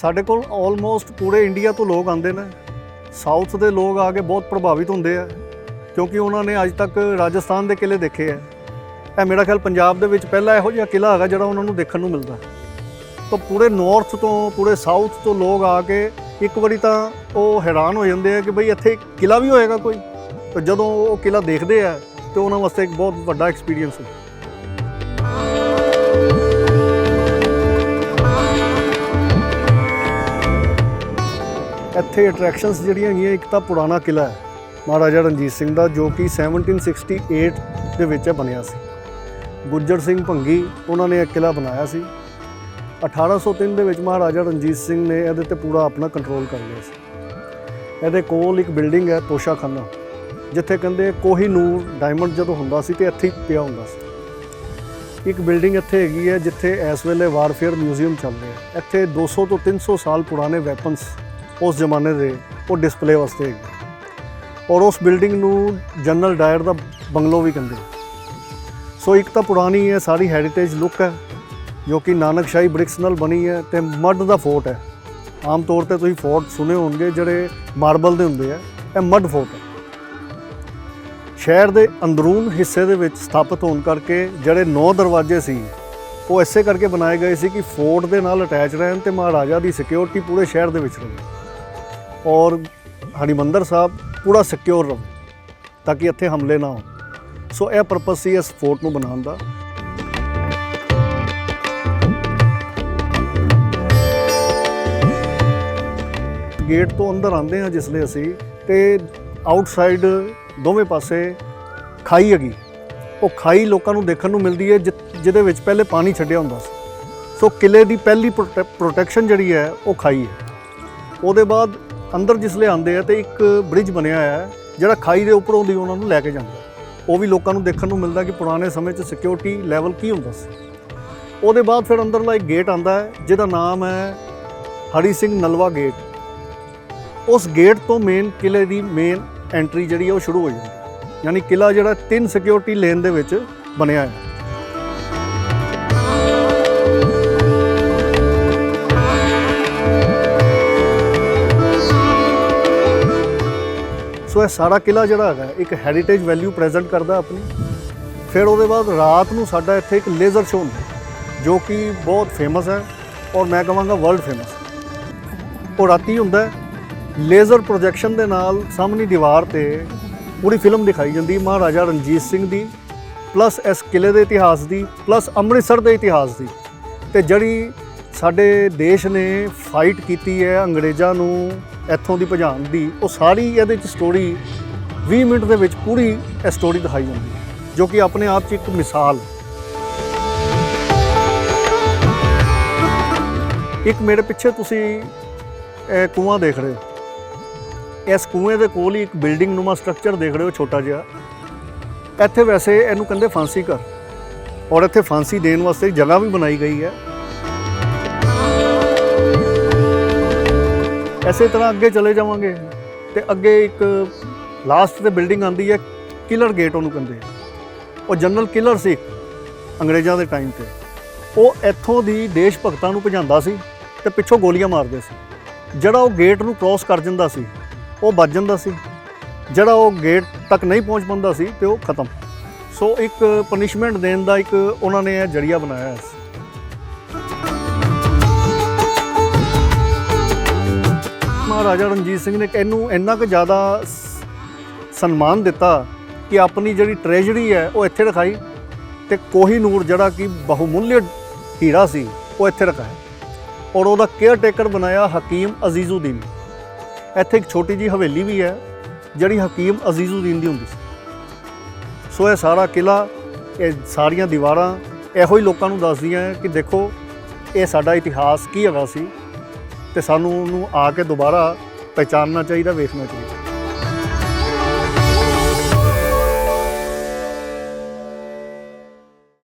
ਸਾਡੇ ਕੋਲ ਆਲਮੋਸਟ ਪੂਰੇ ਇੰਡੀਆ ਤੋਂ ਲੋਕ ਆਉਂਦੇ ਨੇ। ਸਾਊਥ ਦੇ ਲੋਕ ਆ ਕੇ ਬਹੁਤ ਪ੍ਰਭਾਵਿਤ ਹੁੰਦੇ ਆ, ਕਿਉਂਕਿ ਉਹਨਾਂ ਨੇ ਅੱਜ ਤੱਕ ਰਾਜਸਥਾਨ ਦੇ ਕਿਲੇ ਦੇਖੇ ਆ। ਇਹ ਮੇਰਾ ਖਿਆਲ ਪੰਜਾਬ ਦੇ ਵਿੱਚ ਪਹਿਲਾ ਇਹੋ ਜਿਹਾ ਕਿਲਾ ਹੈਗਾ ਜਿਹੜਾ ਉਹਨਾਂ ਨੂੰ ਦੇਖਣ ਨੂੰ ਮਿਲਦਾ। ਤਾਂ ਪੂਰੇ ਨਾਰਥ ਤੋਂ, ਪੂਰੇ ਸਾਊਥ ਤੋਂ ਲੋਕ ਆ ਕੇ ਇੱਕ ਵਾਰੀ ਤਾਂ ਉਹ ਹੈਰਾਨ ਹੋ ਜਾਂਦੇ ਆ ਕਿ ਬਈ ਇੱਥੇ ਕਿਲਾ ਵੀ ਹੋਏਗਾ ਕੋਈ। ਤਾਂ ਜਦੋਂ ਉਹ ਕਿਲਾ ਦੇਖਦੇ ਆ, ਤੇ ਉਹਨਾਂ ਵਾਸਤੇ ਇੱਕ ਬਹੁਤ ਵੱਡਾ ਐਕਸਪੀਰੀਅੰਸ ਹੈ ਇੱਥੇ ਅਟਰੈਕਸ਼ਨਸ ਜਿਹੜੀਆਂ ਹੈਗੀਆਂ, ਇੱਕ ਤਾਂ ਪੁਰਾਣਾ ਕਿਲਾ ਹੈ, ਮਹਾਰਾਜਾ ਰਣਜੀਤ ਸਿੰਘ ਦਾ, ਜੋ ਕਿ 1768 ਦੇ ਵਿੱਚ ਬਣਿਆ ਸੀ। ਗੁੱਜਰ ਸਿੰਘ ਭੰਗੀ, ਉਹਨਾਂ ਨੇ ਇਹ ਕਿਲਾ ਬਣਾਇਆ ਸੀ। 1803 ਦੇ ਵਿੱਚ ਮਹਾਰਾਜਾ ਰਣਜੀਤ ਸਿੰਘ ਨੇ ਇਹਦੇ ਤੇ ਪੂਰਾ ਆਪਣਾ ਕੰਟਰੋਲ ਕਰ ਲਿਆ ਸੀ। ਇਹਦੇ ਕੋਲ ਇੱਕ ਬਿਲਡਿੰਗ ਹੈ, ਤੋਸ਼ਾਖਾਨਾ, ਜਿੱਥੇ ਕਹਿੰਦੇ ਕੋਹੀਨੂਰ ਡਾਇਮੰਡ ਜਦੋਂ ਹੁੰਦਾ ਸੀ ਤੇ ਇੱਥੇ ਪਿਆ ਹੁੰਦਾ ਸੀ। ਇੱਕ ਬਿਲਡਿੰਗ ਇੱਥੇ ਹੈਗੀ ਹੈ, ਜਿੱਥੇ ਇਸ ਵੇਲੇ ਵਾਰਫੇਅਰ ਮਿਊਜ਼ੀਅਮ ਚੱਲ ਰਿਹਾ ਹੈ। ਇੱਥੇ 200 ਤੋਂ 300 ਸਾਲ ਪੁਰਾਣੇ ਵੈਪਨਸ ਉਸ ਜ਼ਮਾਨੇ ਦੇ ਉਹ ਡਿਸਪਲੇ ਵਾਸਤੇ ਹੈਗੇ। ਔਰ ਉਸ ਬਿਲਡਿੰਗ ਨੂੰ ਜਨਰਲ ਡਾਇਰ ਦਾ ਬੰਗਲੋ ਵੀ ਕਹਿੰਦੇ ਸੋ ਇੱਕ ਤਾਂ ਪੁਰਾਣੀ ਹੈ, ਸਾਰੀ ਹੈਰੀਟੇਜ ਲੁੱਕ ਹੈ, ਜੋ ਕਿ ਨਾਨਕਸ਼ਾਹੀ ਬ੍ਰਿਕਸ ਨਾਲ ਬਣੀ ਹੈ ਤੇ ਮੱਡ ਦਾ ਫੋਰਟ ਹੈ। ਆਮ ਤੌਰ ਤੇ ਤੁਸੀਂ ਫੋਰਟ ਸੁਣੇ ਹੋਣਗੇ, ਜਿਹੜੇ ਮਾਰਬਲ ਦੇ ਹੁੰਦੇ ਆ, ਇਹ ਮੱਡ ਫੋਰਟ ਹੈ। ਸ਼ਹਿਰ ਦੇ ਅੰਦਰੂਨ ਹਿੱਸੇ ਦੇ ਵਿੱਚ ਸਥਾਪਿਤ ਹੋਣ ਕਰਕੇ ਜਿਹੜੇ ਨੌ ਦਰਵਾਜ਼ੇ ਸੀ, ਉਹ ਐਸੇ ਕਰਕੇ ਬਣਾਏ ਗਏ ਸੀ ਕਿ ਫੋਰਟ ਦੇ ਨਾਲ ਅਟੈਚ ਰਹਿਣ ਤੇ ਮਹਾਰਾਜਾ ਦੀ ਸਿਕਿਉਰਿਟੀ ਪੂਰੇ ਸ਼ਹਿਰ ਦੇ ਵਿੱਚ ਰਹੇ। ਔਰ ਹਰਿਮੰਦਰ ਸਾਹਿਬ ਪੂਰਾ ਸਿਕਿਉਰ ਰਹੇ, ਤਾਂ ਕਿ ਇੱਥੇ ਹਮਲੇ ਨਾ ਹੋਣ। ਸੋ ਇਹ ਪਰਪਸ ਸੀ ਇਸ ਫੋਰਟ ਨੂੰ ਬਣਾਉਣ ਦਾ। ਗੇਟ ਤੋਂ ਅੰਦਰ ਆਉਂਦੇ ਹਾਂ ਜਿਸਲੇ ਅਸੀਂ, ਤੇ ਆਊਟਸਾਈਡ ਦੋਵੇਂ ਪਾਸੇ ਖਾਈ ਹੈਗੀ। ਉਹ ਖਾਈ ਲੋਕਾਂ ਨੂੰ ਦੇਖਣ ਨੂੰ ਮਿਲਦੀ ਹੈ, ਜਿ- ਜਿਹਦੇ ਵਿੱਚ ਪਹਿਲੇ ਪਾਣੀ ਛੱਡਿਆ ਹੁੰਦਾ ਸੀ। ਸੋ ਕਿਲੇ ਦੀ ਪਹਿਲੀ ਪ੍ਰੋਟੈਕਸ਼ਨ ਜਿਹੜੀ ਹੈ, ਉਹ ਖਾਈ ਹੈ। ਉਹਦੇ ਬਾਅਦ ਅੰਦਰ ਜਿਸ ਆਉਂਦੇ ਆ ਤੇ ਇੱਕ ਬ੍ਰਿਜ ਬਣਿਆ ਹੋਇਆ ਹੈ, ਜਿਹੜਾ ਖਾਈ ਦੇ ਉੱਪਰੋਂ ਦੀ ਉਹਨਾਂ ਨੂੰ ਲੈ ਕੇ ਜਾਂਦਾ ਉਹ ਵੀ ਲੋਕਾਂ ਨੂੰ ਦੇਖਣ ਨੂੰ ਮਿਲਦਾ ਕਿ ਪੁਰਾਣੇ ਸਮੇਂ 'ਚ ਸਿਕਿਉਰਿਟੀ ਲੈਵਲ ਕੀ ਹੁੰਦਾ ਸੀ। ਉਹਦੇ ਬਾਅਦ ਫਿਰ ਅੰਦਰਲਾ ਇੱਕ ਗੇਟ ਆਂਦਾ ਹੈ, ਜਿਹਦਾ ਨਾਮ ਹੈ ਹਰੀ ਸਿੰਘ ਨਲਵਾ ਗੇਟ ਉਸ ਗੇਟ ਤੋਂ ਮੇਨ ਕਿਲੇ ਦੀ ਮੇਨ ਐਂਟਰੀ ਜਿਹੜੀ ਹੈ ਉਹ ਸ਼ੁਰੂ ਹੋ ਜਾਂਦੀ ਹੈ। ਯਾਨੀ ਕਿਲਾ ਜਿਹੜਾ ਤਿੰਨ ਸਿਕਿਉਰਿਟੀ ਲੇਨ ਦੇ ਵਿੱਚ ਬਣਿਆ ਹੈ। ਸੋ ਇਹ ਸਾਰਾ ਕਿਲਾ ਜਿਹੜਾ ਹੈਗਾ, ਇੱਕ ਹੈਰੀਟੇਜ ਵੈਲਿਊ ਪ੍ਰੈਜ਼ੈਂਟ ਕਰਦਾ ਆਪਣੀ। ਫਿਰ ਉਹਦੇ ਬਾਅਦ ਰਾਤ ਨੂੰ ਸਾਡਾ ਇੱਥੇ ਇੱਕ ਲੇਜ਼ਰ ਸ਼ੋਅ ਹੁੰਦਾ, ਜੋ ਕਿ ਬਹੁਤ ਫੇਮਸ ਹੈ ਔਰ ਮੈਂ ਕਹਾਂਗਾ ਵਰਲਡ ਫੇਮਸ ਉਹ ਰਾਤੀ ਹੁੰਦਾ ਹੈ ਲੇਜ਼ਰ ਪ੍ਰੋਜੈਕਸ਼ਨ ਦੇ ਨਾਲ ਸਾਹਮਣੀ ਦੀਵਾਰ ਤੇ ਪੂਰੀ ਫਿਲਮ ਦਿਖਾਈ ਜਾਂਦੀ ਮਹਾਰਾਜਾ ਰਣਜੀਤ ਸਿੰਘ ਦੀ ਪਲੱਸ ਇਸ ਕਿਲੇ ਦੇ ਇਤਿਹਾਸ ਦੀ ਪਲੱਸ ਅੰਮ੍ਰਿਤਸਰ ਦੇ ਇਤਿਹਾਸ ਦੀ। ਤੇ ਜਿਹੜੀ ਸਾਡੇ ਦੇਸ਼ ਨੇ ਫਾਈਟ ਕੀਤੀ ਹੈ ਅੰਗਰੇਜ਼ਾਂ ਨੂੰ ਇੱਥੋਂ ਦੀ ਭਜਾਉਣ ਦੀ, ਉਹ ਸਾਰੀ ਇਹਦੇ 'ਚ ਸਟੋਰੀ 20 ਮਿੰਟ ਦੇ ਵਿੱਚ ਪੂਰੀ ਇਹ ਸਟੋਰੀ ਦਿਖਾਈ ਜਾਂਦੀ ਹੈ, ਜੋ ਕਿ ਆਪਣੇ ਆਪ 'ਚ ਇੱਕ ਮਿਸਾਲ ਹੈ। ਇੱਕ ਮੇਰੇ ਪਿੱਛੇ ਤੁਸੀਂ ਇਹ ਕੂਆਂ ਦੇਖ ਰਹੇ ਹੋ। ਇਸ ਕੂਏ ਦੇ ਕੋਲ ਹੀ ਇੱਕ ਬਿਲਡਿੰਗ ਨੂਮਾ ਸਟਰਕਚਰ ਦੇਖ ਰਹੇ ਹੋ, ਛੋਟਾ ਜਿਹਾ। ਇੱਥੇ ਵੈਸੇ ਇਹਨੂੰ ਕਹਿੰਦੇ ਫਾਂਸੀ ਘਰ। ਔਰ ਇੱਥੇ ਫਾਂਸੀ ਦੇਣ ਵਾਸਤੇ ਜਗ੍ਹਾ ਵੀ ਬਣਾਈ ਗਈ ਹੈ। ਐਸੇ ਤਰ੍ਹਾਂ ਅੱਗੇ ਚਲੇ ਜਾਵਾਂਗੇ। ਤੇ ਅੱਗੇ ਇੱਕ ਲਾਸਟ ਤੇ ਬਿਲਡਿੰਗ ਆਂਦੀ ਹੈ ਕਿਲਰ ਗੇਟ ਉਹਨੂੰ ਕਹਿੰਦੇ ਉਹ ਜਨਰਲ ਕਿਲਰ ਸੀ ਅੰਗਰੇਜ਼ਾਂ ਦੇ ਟਾਈਮ ਤੇ। ਉਹ ਇੱਥੋਂ ਦੀ ਦੇਸ਼ ਭਗਤਾਂ ਨੂੰ ਭਜਾਉਂਦਾ ਸੀ ਤੇ ਪਿੱਛੋਂ ਗੋਲੀਆਂ ਮਾਰਦੇ ਸੀ। ਜਿਹੜਾ ਉਹ ਗੇਟ ਨੂੰ ਕ੍ਰਾਸ ਕਰ ਜਾਂਦਾ ਸੀ, ਉਹ ਬਚ ਜਾਂਦਾ ਸੀ। ਜਿਹੜਾ ਉਹ ਗੇਟ ਤੱਕ ਨਹੀਂ ਪਹੁੰਚ ਪਾਉਂਦਾ ਸੀ ਤੇ ਉਹ ਖਤਮ। ਸੋ ਇੱਕ ਪਨਿਸ਼ਮੈਂਟ ਦੇਣ ਦਾ ਇੱਕ ਉਹਨਾਂ ਨੇ ਇਹ ਜਰੀਆ ਬਣਾਇਆ ਸੀ ਮਹਾਰਾਜਾ ਰਣਜੀਤ ਸਿੰਘ ਨੇ ਇਹਨੂੰ ਇੰਨਾ ਕੁ ਜ਼ਿਆਦਾ ਸਨਮਾਨ ਦਿੱਤਾ ਕਿ ਆਪਣੀ ਜਿਹੜੀ ਟ੍ਰੈਜਰੀ ਹੈ, ਉਹ ਇੱਥੇ ਰਖਾਈ ਤੇ ਕੋਹੀਨੂਰ ਜਿਹੜਾ ਕਿ ਬਹੁਮੁੱਲੇ ਹੀਰਾ ਸੀ, ਉਹ ਇੱਥੇ ਰਖਾਇਆ ਔਰ ਉਹਦਾ ਕੇਅਰ ਟੇਕਰ ਬਣਾਇਆ ਹਕੀਮ ਅਜ਼ੀਜ਼ੁਦੀਨ। ਇੱਥੇ ਇੱਕ ਛੋਟੀ ਜੀ ਹਵੇਲੀ ਵੀ ਹੈ, ਜਿਹੜੀ ਹਕੀਮ ਅਜ਼ੀਜ਼ੁਦੀਨ ਦੀ ਹੁੰਦੀ ਸੀ। ਸੋ ਇਹ ਸਾਰਾ ਕਿਲਾ ਇਹ ਸਾਰੀਆਂ ਦੀਵਾਰਾਂ ਇਹੋ ਹੀ ਲੋਕਾਂ ਨੂੰ ਦੱਸਦੀਆਂ ਹੈ ਕਿ ਦੇਖੋ, ਇਹ ਸਾਡਾ ਇਤਿਹਾਸ ਕੀ ਹੈਗਾ ਸੀ? ਤੇ ਸਾਨੂੰ ਉਹਨੂੰ ਆ ਕੇ ਦੁਬਾਰਾ ਪਹਿਚਾਨਣਾ ਚਾਹੀਦਾ ਵੇਖਣਾ ਚਾਹੀਦਾ।